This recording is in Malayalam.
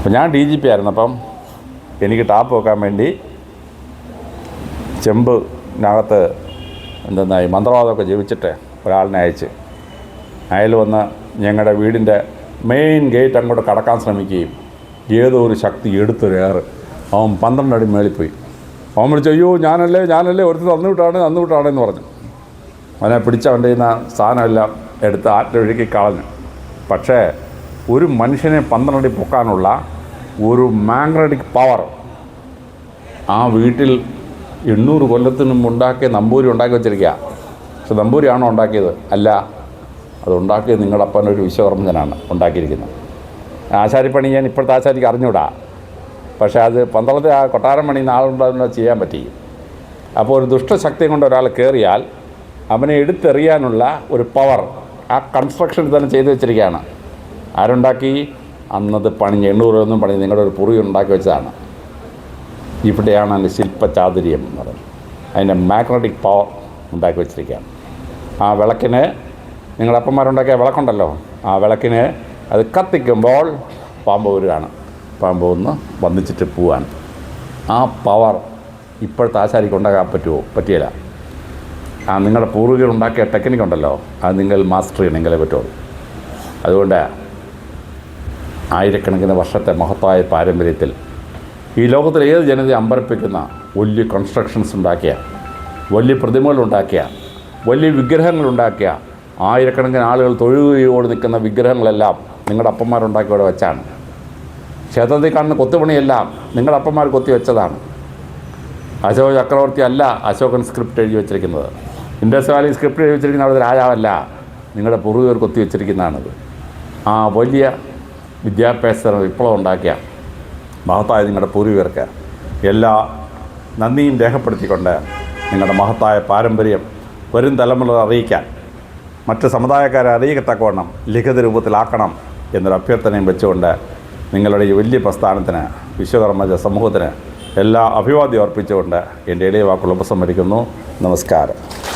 അപ്പം ഞാൻ ഡി ജി പി ആയിരുന്നു. അപ്പം എനിക്ക് ടാപ്പ് വെക്കാൻ വേണ്ടി ചെമ്പിനകത്ത് എന്തെന്നായി മന്ത്രവാദമൊക്കെ ജീവിച്ചിട്ട് ഒരാളിനെ അയച്ച്. അയാൾ വന്ന് ഞങ്ങളുടെ വീടിന്റെ മെയിൻ ഗേറ്റ് അങ്ങോട്ട് കടക്കാൻ ശ്രമിക്കുകയും ഏതോ ഒരു ശക്തി എടുത്തൊരേറ് അവൻ പന്ത്രണ്ട് അടി മേളിൽ പോയി. അവൻ വിളിച്ചു അയ്യോ ഞാനല്ലേ ഞാനല്ലേ ഒരുത്ത് തന്നു വിട്ടാണ് തന്നു വിട്ടാണ് എന്ന് പറഞ്ഞു. അവനെ പിടിച്ച് അവന്റെ കയ്യിൽ നിന്ന് സാധനമെല്ലാം എടുത്ത് ആറ്റൊഴുക്കി കളഞ്ഞു. പക്ഷേ ഒരു മനുഷ്യനെ പന്ത്രണ്ടടി പൊക്കാനുള്ള ഒരു മാഗ്നറ്റിക് പവർ ആ വീട്ടിൽ എണ്ണൂറ് കൊല്ലത്തിന് ഉണ്ടാക്കിയ നമ്പൂരി ഉണ്ടാക്കി വെച്ചിരിക്കുക. പക്ഷെ നമ്പൂരിയാണോ ഉണ്ടാക്കിയത്? അല്ല. അതുണ്ടാക്കിയത് നിങ്ങളുടെ നിങ്ങളുടെ ഒരു വിശ്വകർമ്മജനാണ് ഉണ്ടാക്കിയിരിക്കുന്നത്. ആശാരിപ്പണി ഞാൻ ഇപ്പോഴത്തെ ആശാരിക്ക് അറിഞ്ഞൂടാ. പക്ഷേ അത് പന്ത്രണ്ടത്തെ ആ കൊട്ടാരം പണി നാളുണ്ടാകുന്ന ചെയ്യാൻ പറ്റി. അപ്പോൾ ഒരു ദുഷ്ടശക്തി കൊണ്ട് ഒരാൾ കയറിയാൽ അവനെ എടുത്തെറിയാനുള്ള ഒരു പവർ ആ കൺസ്ട്രക്ഷൻ തന്നെ ചെയ്തു വെച്ചിരിക്കുകയാണ്. ആരുണ്ടാക്കി? അന്നത് എണ്ണൂറ് എണ്ണൂറൊന്നും പണി നിങ്ങളുടെ ഒരു പുറി ഉണ്ടാക്കി വെച്ചതാണ്. ഇവിടെയാണ് അതിന്റെ ശില്പചാതുര്യം എന്ന് പറയുന്നത്. അതിന്റെ മാഗ്നറ്റിക് പവർ ഉണ്ടാക്കി വെച്ചിരിക്കുകയാണ്. ആ വിളക്കിന് നിങ്ങളുടെ അപ്പന്മാരുണ്ടാക്കിയ വിളക്കുണ്ടല്ലോ ആ വിളക്കിന് അത് കത്തിക്കുമ്പോൾ പാമ്പ് വരികയാണ്. പാമ്പ് ഒന്ന് വന്നിച്ചിട്ട് പോവാൻ ആ പവർ ഇപ്പോഴത്തെ ആശാരിക്ക് ഉണ്ടാക്കാൻ പറ്റുമോ? പറ്റിയില്ല. ആ നിങ്ങളുടെ പൂർവികർ ഉണ്ടാക്കിയ ടെക്നിക്കുണ്ടല്ലോ അത് നിങ്ങൾ മാസ്റ്റർ ചെയ്യണമെങ്കിലേ പറ്റുള്ളൂ. അതുകൊണ്ട് ആയിരക്കണക്കിന് വർഷത്തെ മഹത്തായ പാരമ്പര്യത്തിൽ ഈ ലോകത്തിലെ ഏത് ജനതയെ അമ്പരപ്പിക്കുന്ന വലിയ കൺസ്ട്രക്ഷൻസ് ഉണ്ടാക്കിയ വലിയ പ്രതിമകൾ ഉണ്ടാക്കിയ വലിയ വിഗ്രഹങ്ങൾ ഉണ്ടാക്കിയ ആയിരക്കണക്കിന് ആളുകൾ തൊഴുകയോട് നിൽക്കുന്ന വിഗ്രഹങ്ങളെല്ലാം നിങ്ങളുടെ അപ്പന്മാരുണ്ടാക്കി ഇവിടെ വെച്ചാണ്. ക്ഷേത്രത്തിൽ കാണുന്ന കൊത്തുപണിയെല്ലാം നിങ്ങളുടെ അപ്പന്മാർ കൊത്തി വെച്ചതാണ്. അശോക ചക്രവർത്തി അല്ല അശോകൻ സ്ക്രിപ്റ്റ് എഴുതി വെച്ചിരിക്കുന്നത്. ഇൻഡസ് വാലി സ്ക്രിപ്റ്റ് എഴുതി വെച്ചിരിക്കുന്ന അവിടുത്തെ രാജാവല്ല നിങ്ങളുടെ പൂർവികർ കൊത്തി വെച്ചിരിക്കുന്നതാണത്. ആ വലിയ വിദ്യാഭ്യാസ വിപ്ലവം ഉണ്ടാക്കിയ മഹത്തായ നിങ്ങളുടെ പൂർവികർക്ക് എല്ലാ നന്ദിയും രേഖപ്പെടുത്തിക്കൊണ്ട് നിങ്ങളുടെ മഹത്തായ പാരമ്പര്യം വരും തലമുറ അറിയിക്കാൻ മറ്റ് സമുദായക്കാരെ അറിയിക്കത്തക്കവണ്ണം ലിഖിത രൂപത്തിലാക്കണം എന്നൊരു അഭ്യർത്ഥനയും വെച്ചുകൊണ്ട് നിങ്ങളുടെ ഈ വലിയ പ്രസ്ഥാനത്തിന് വിശ്വകർമ്മ സമൂഹത്തിന് എല്ലാ അഭിവാദ്യം അർപ്പിച്ചുകൊണ്ട് എന്റെ ഇടയ വാക്കുകൾ ഉപസംഹരിക്കുന്നു. നമസ്കാരം.